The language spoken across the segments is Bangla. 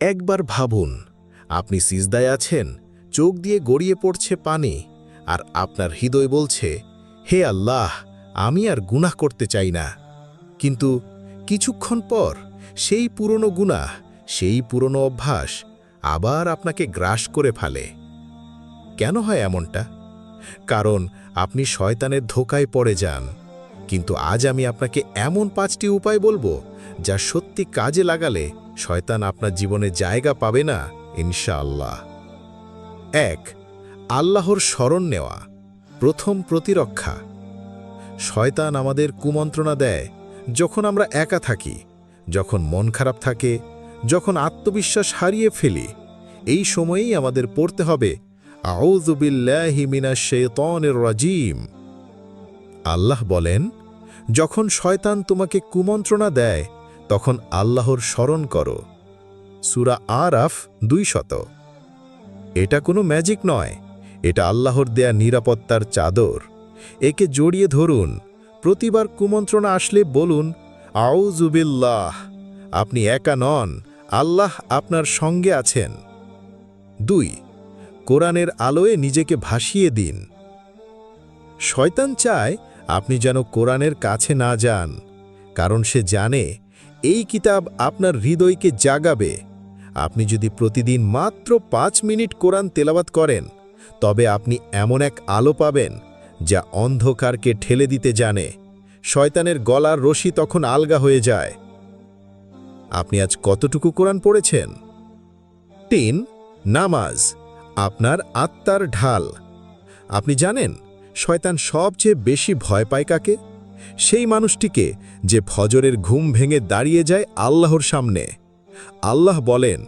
একবার ভাবুন, আপনি সিজদায় আছেন, চোখ দিয়ে গড়িয়ে পড়ছে পানি, আর আপনার হৃদয় বলছে, হে আল্লাহ, আমি আর গুনাহ করতে চাই না। কিন্তু কিছুক্ষণ পর সেই পুরনো গুনাহ, সেই পুরনো অভ্যাস আবার আপনাকে গ্রাস করে ফেলে। কেন হয় এমনটা? কারণ আপনি শয়তানের ধোকায় পড়ে যান। কিন্তু আজ আমি আপনাকে এমন পাঁচটি উপায় বলব যা সত্যি কাজে লাগালে শয়তান আপনার জীবনে জায়গা পাবে না, ইনশাআল্লাহ। এক, আল্লাহর স্মরণ নেওয়া, প্রথম প্রতিরক্ষা। শয়তান আমাদের কুমন্ত্রণা দেয় যখন আমরা একা থাকি, যখন মন খারাপ থাকে, যখন আত্মবিশ্বাস হারিয়ে ফেলি। এই সময়েই আমাদের পড়তে হবে রাজিম। আল্লাহ বলেন, যখন শয়তান তোমাকে কুমন্ত্রণা দেয় তখন আল্লাহর স্মরণ করো। সুরা আরাফ দুই শত। এটা কোনো ম্যাজিক নয়, এটা আল্লাহর দেয়া নিরাপত্তার চাদর। একে জড়িয়ে ধরুন, প্রতিবার কুমন্ত্রণা আসলে বলুন আউজুবিল্লাহ আপনি একা নন, আল্লাহ আপনার সঙ্গে আছেন। দুই, কোরআনের আলোয় নিজেকে ভাসিয়ে দিন। শয়তান চায় আপনি যেন কোরআনের কাছে না যান, কারণ সে জানে এই কিতাব আপনার হৃদয়কে জাগাবে। আপনি যদি প্রতিদিন মাত্র পাঁচ মিনিট কোরআন তেলাবাত করেন, তবে আপনি এমন এক আলো পাবেন যা অন্ধকারকে ঠেলে দিতে জানে। শয়তানের গলার রশি তখন আলগা হয়ে যায়। আপনি আজ কতটুকু কোরআন পড়েছেন? তিন, নামাজ, আপনার আত্মার ঢাল। আপনি জানেন, শয়তান সবচেয়ে বেশি ভয় পায় কাকে? সেই মানুষটিকে যে ফজরের ঘুম ভেঙে দাঁড়িয়ে যায় আল্লাহর সামনে। আল্লাহ বলেন,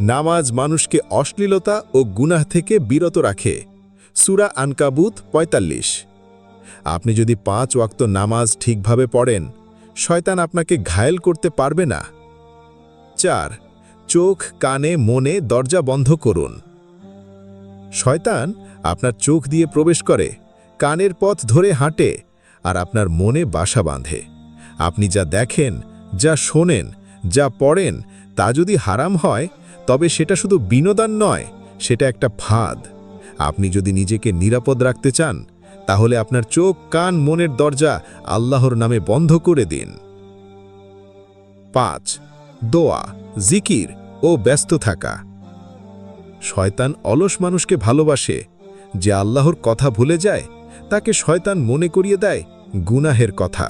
নামাজ মানুষকে অশ্লীলতা ও গুনাহ থেকে বিরত রাখে। সুরা আনকাবুত ৪৫ আপনি যদি পাঁচ ওয়াক্ত নামাজ ঠিকভাবে পড়েন, শয়তান আপনাকে ঘায়েল করতে পারবে না। চার, চোখ, কানে, মনে দরজা বন্ধ করুন। শয়তান আপনার চোখ দিয়ে প্রবেশ করে, কানের পথ ধরে হাঁটে আর আপনার মনে বাসা বাঁধে। আপনি যা দেখেন, যা শোনেন, যা পড়েন, তা যদি হারাম হয়, তবে সেটা শুধু বিনোদন নয়, সেটা একটা ফাঁদ। আপনি যদি নিজেকে নিরাপদ রাখতে চান, তাহলে আপনার চোখ, কান, মনের দরজা আল্লাহর নামে বন্ধ করে দিন। পাঁচ, দোয়া, জিকির ও ব্যস্ত থাকা। শয়তান অলস মানুষকে ভালোবাসে, যে আল্লাহর কথা ভুলে যায় তাকে শয়তান মনে করিয়ে দেয় গুনাহের কথা।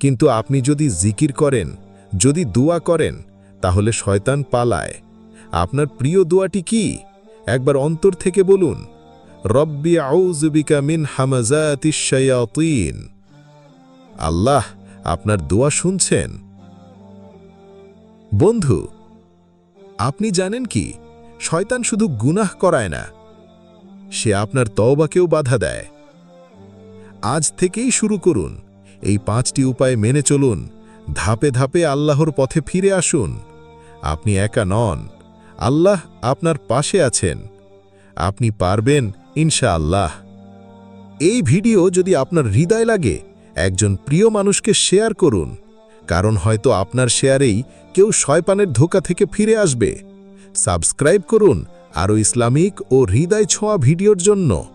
কিন্তু আপনি যদি জিকির করেন, যদি দোয়া করেন, তাহলে শয়তান পালায়। আপনার প্রিয় দোয়াটি কি? একবার অন্তর থেকে বলুন, রব্বি আউজবিকা মিন হামাজাতিন আল্লাহ আপনার দোয়া শুনছেন। বন্ধু, আপনি জানেন কি? শয়তান শুধু গুনাহ করায় না, সে আপনার তওবাকেও বাধা দেয়। আজ থেকেই শুরু করুন। এই পাঁচটি উপায় মেনে চলুন, ধাপে ধাপে আল্লাহর পথে ফিরে আসুন। আপনি একা নন, আল্লাহ আপনার পাশে আছেন। আপনি পারবেন ইনশাআল্লাহ। এই ভিডিও যদি আপনার হৃদয় লাগে, একজন প্রিয় মানুষকে শেয়ার করুন। কারণ হয়তো আপনার শেয়ারেই কেউ শয়পানের ধোকা থেকে ফিরে আসবে। সাবস্ক্রাইব করুন আরও ইসলামিক ও হৃদয় ছোঁয়া ভিডিওর জন্য।